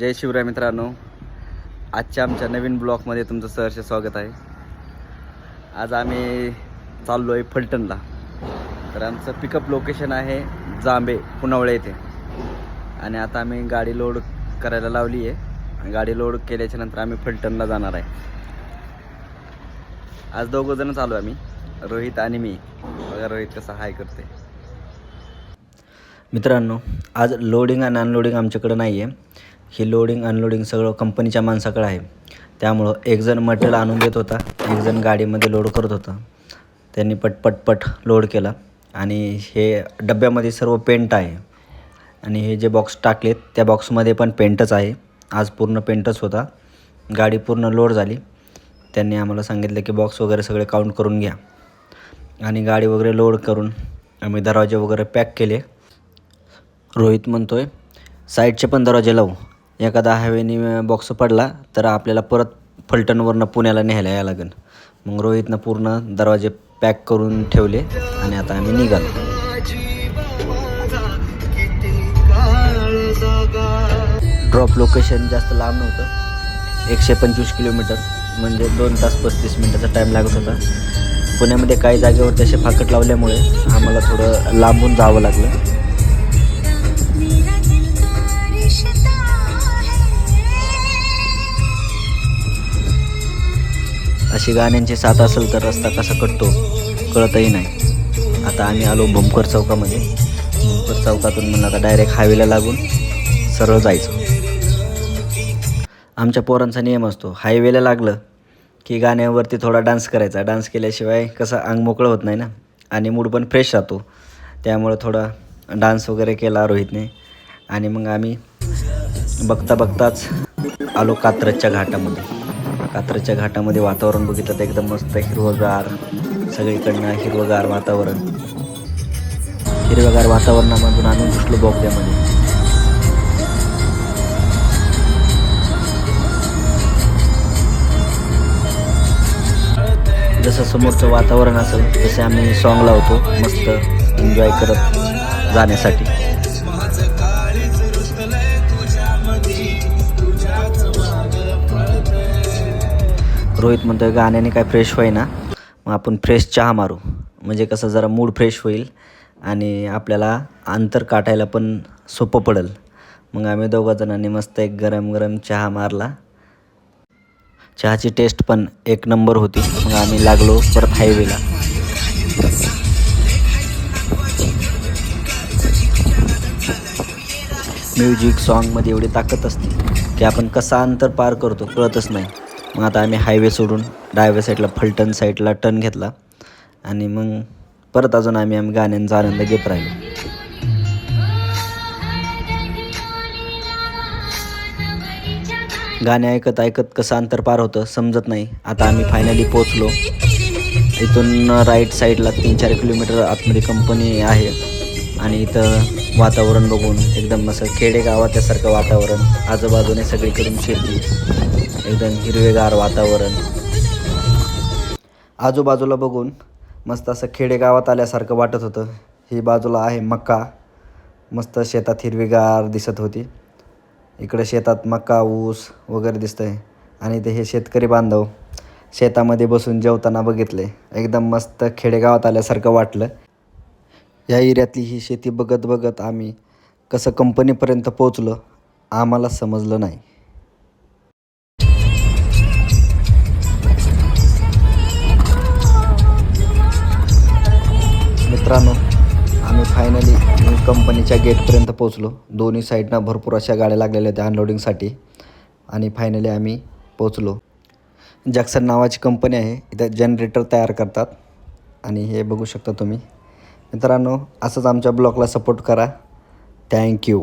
जय शिवराय मित्रांनो. आजच्या आमच्या नवीन ब्लॉकमध्ये तुमचं सहर्ष स्वागत आहे. आज आम्ही चाललो आहे फलटणला. तर आमचं पिकअप लोकेशन आहे जांबे पुनावळे येथे. आणि आता आम्ही गाडी लोड करायला लावली आहे. गाडी लोड केल्याच्यानंतर आम्ही फलटणला जाणार आहे. आज दोघं जण चालू आहे आम्ही. रोहित आणि मी. बघा रोहित कसं हाय करते मित्रांनो आज लोडिंग आणि अनलोडिंग आमच्याकडं नाही आहे ही लोडिंग अनलोडिंग सगळं कंपनीच्या माणसाकडे आहे. त्यामुळं एक जण मटेरियल आणून देत होता एक जण गाडीमध्ये लोड करत होता. त्यांनी पटपट पट लोड केला. आणि हे डब्यामध्ये सर्व पेंट आहे. आणि हे जे बॉक्स टाकलेत त्या बॉक्समध्ये पण पेंटच आहे. आज पूर्ण पेंटच होता. गाडी पूर्ण लोड झाली. त्यांनी आम्हाला सांगितलं की बॉक्स वगैरे सगळे काउंट करून घ्या. आणि गाडी वगैरे लोड करून आम्ही दरवाजे वगैरे पॅक केले. रोहित म्हणतो आहे साईडचे पण दरवाजे लावू. एखादा हायवेने बॉक्स पडला तर आपल्याला परत फलटणवरनं पुण्याला न्यायला यायला लागेल. मग रोहितनं पूर्ण दरवाजे पॅक करून ठेवले आणि आता आम्ही निघालो. ड्रॉप लोकेशन जास्त लांब नव्हतं. एकशे पंचवीस किलोमीटर म्हणजे दोन तास पस्तीस मिनटाचा टाईम लागत होता. पुण्यामध्ये काही जागेवर तसे फाकट लावल्यामुळे आम्हाला थोडं लांबून जावं लागलं. अशी गाण्यांची साथ असेल तर रस्ता कसा कटतो कळतही नाही. आता आम्ही आलो भुमकर चौकामध्ये. भुमकर चौकातून म्हणलं आता डायरेक्ट हायवेला लागून सरळ जायचं. आमच्या पोरांचा नियम असतो हायवेला लागलं की गाण्यावरती थोडा डान्स करायचा. डान्स केल्याशिवाय कसं अंग मोकळं होत नाही ना? आणि मूड पण फ्रेश राहतो. त्यामुळं थोडा डान्स वगैरे केला रोहितने आणि मग आम्ही बघता बघताच आलो कात्रजच्या घाटामध्ये. कात्रच्या घाटामध्ये वातावरण बघितलं तर एकदम मस्त हिरवगार सगळीकडनं हिरवगार वातावरण. हिरवगार वातावरणामधून आम्ही घुसलो बोगद्यामध्ये. जसं समोरचं वातावरण असेल तसे आम्ही सॉन्ग लावतो मस्त एन्जॉय करत जाण्यासाठी. रोहित म्हणतो गाण्याने काय फ्रेश होईना. मग आपण फ्रेश चहा मारू. म्हणजे कसं जरा मूड फ्रेश होईल आणि आपल्याला अंतर काटायला पण सोपं पडेल. मग आम्ही दोघा जणांनी मस्त एक गरम गरम चहा मारला. चहाची टेस्ट पण एक नंबर होती. मग आम्ही लागलो परत हायवेला म्युझिक सॉन्गमध्ये एवढी ताकद असते की आपण कसा अंतर पार करतो कळतच नाही. मग आता आम्ही हायवे सोडून डायव्या साईडला फलटण साईडला टर्न घेतला. आणि मग परत अजून आम्ही आम्ही गाण्यांचा आनंद घेत राहिलो. गाणे ऐकत ऐकत कसं अंतर पार होतं समजत नाही. आता आम्ही फायनली पोचलो इथून राईट साईडला तीन चार किलोमीटर आतमध्ये कंपनी आहे. आणि इथं वातावरण बघून एकदम असं खेडेगावाच्यासारखं वातावरण आजूबाजूने सगळीकडून शेती एकदम हिरवेगार वातावरण. आजूबाजूला बघून मस्त असं खेडेगावात आल्यासारखं वाटत होतं. ही बाजूला आहे मक्का. मस्त शेतात हिरवीगार दिसत होती. इकडं शेतात मका ऊस वगैरे दिसतं आहे आणि ते हे शेतकरी बांधव शेतामध्ये बसून जेवताना बघितले. एकदम मस्त खेडेगावात आल्यासारखं वाटलं. या एरियातली ही शेती बघत बघत आम्ही कसं कंपनीपर्यंत पोचलो आम्हाला समजलं नाही. मित्रांनो आम्ही फायनली कंपनीच्या गेटपर्यंत पोचलो दोन्ही साईडनं भरपूर अशा गाड्या लागलेल्या होत्या अनलोडिंगसाठी आणि फायनली आम्ही पोचलो जॅक्सन नावाची कंपनी आहे इथं जनरेटर तयार करतात. आणि हे बघू शकता तुम्ही. मित्रांनो असंच आमच्या ब्लॉगला सपोर्ट करा. थँक्यू